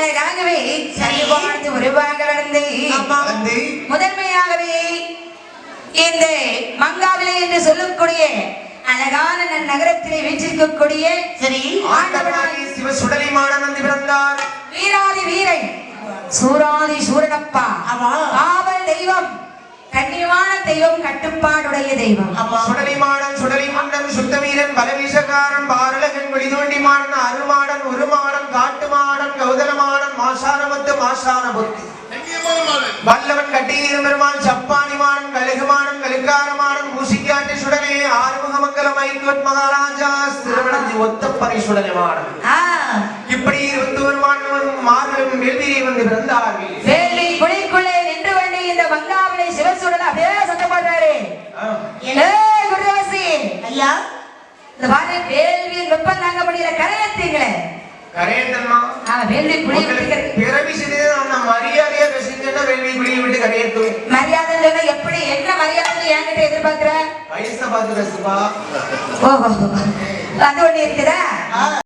அழகாகவே வாழ்ந்து உருவாக வளர்ந்து வந்து முதன்மையாகவே இந்த மங்காவிலே என்று சொல்லக்கூடிய அழகான நகரத்திலே வீற்றிருக்கக்கூடிய சரி. ஆண்டவனாகிய சிவ சுடலிமாடன் வந்து பிறந்தார். வீராதி வீரன் சூராதி சூரனப்பா. ஆமா. காவல் தெய்வம் கண்ணியமான தெய்வம் கட்டுப்பாடுடைய தெய்வம். ஆமா. சுடலிமாடன் சுடலிமன்னன் சுத்தவீரன் பலவீசக்காரன் பாரலகன் வெளிதோண்டிமாடன் அருமாடன் உருமாடன் காட்டுமாடன் வல்லவன் கட்டீரம் பெருமான் சப்பானிமாடன் கழுகுமாடன் கழுக்காரமாடன் மூசிக்காட்டு சுடலே ஆறுமுகமங்கலம் ஐக்கோட் மகாராஜா திருவனந்தி ஒத்தப்பறை சுடலிமாடன் ஆ, இப்படி இருபத்தோரு மாணவன் மார்களும் வேள்வியை வந்து பிறந்தார்கள். வேலி குழிக்குள்ளே நின்று கொண்டு இந்த மங்காவிலே சிவசூடல் அப்படியே சத்தம் போடுறாரு. ஆ. ஏய் குருவாசி ஐயா இந்த பாரு வேள்வி வெப்பம் தாங்க முடியல. கரையத்தீங்களே கரையேத்தன்மா ஆ வேள்வி குழி உங்களுக்கு விட்டுக்கிறது பிறவி செய்தது நான் மரியாதையா பேசுங்கன்னா வேள்வி குழியை விட்டு கரையேற்றும் மரியாதை சொன்னா எப்படி? என்ன மரியாதை என்கிட்ட எதிர்பார்க்கிற? வயசை பார்த்து பேசுப்பா ஓஹோ. அது ஒண்ணு இருக்குதா?